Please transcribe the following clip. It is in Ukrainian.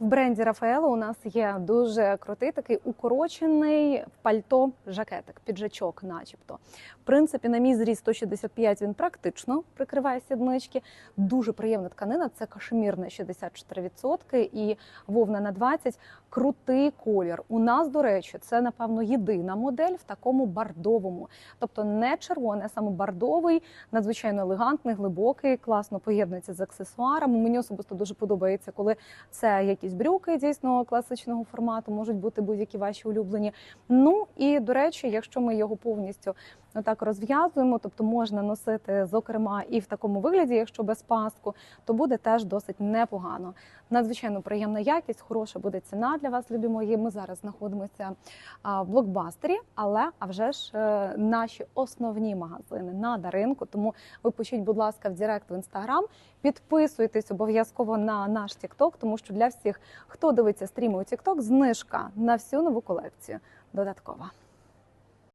В бренді Рафаело у нас є дуже крутий такий укорочений пальто жакетик, піджачок, начебто. В принципі, на мій зріст 165 він практично прикриває сіднички. Дуже приємна тканина. Це кашемірне 64% і вовна на 20%. Крутий колір. У нас, до речі, це напевно єдина модель в такому бардовому, тобто не червоний, а саме бардовий, надзвичайно елегантний, глибокий, класно поєднується з аксесуарами. Мені особисто дуже подобається, коли це якісь брюки дійсно класичного формату, можуть бути будь-які ваші улюблені. Ну і до речі, якщо ми його повністю так розв'язуємо, тобто можна носити, зокрема, і в такому вигляді, якщо без паску, то буде теж досить непогано. Надзвичайно приємна якість, хороша буде ціна для вас, любі мої. Ми зараз знаходимося в блокбастері, але а вже ж е, наші основні магазини на ринку. Тому ви пишіть, будь ласка, в Директ в інстаграм. Підписуйтесь обов'язково на наш TikTok, тому що для всіх, хто дивиться стріми у TikTok, знижка на всю нову колекцію додаткова.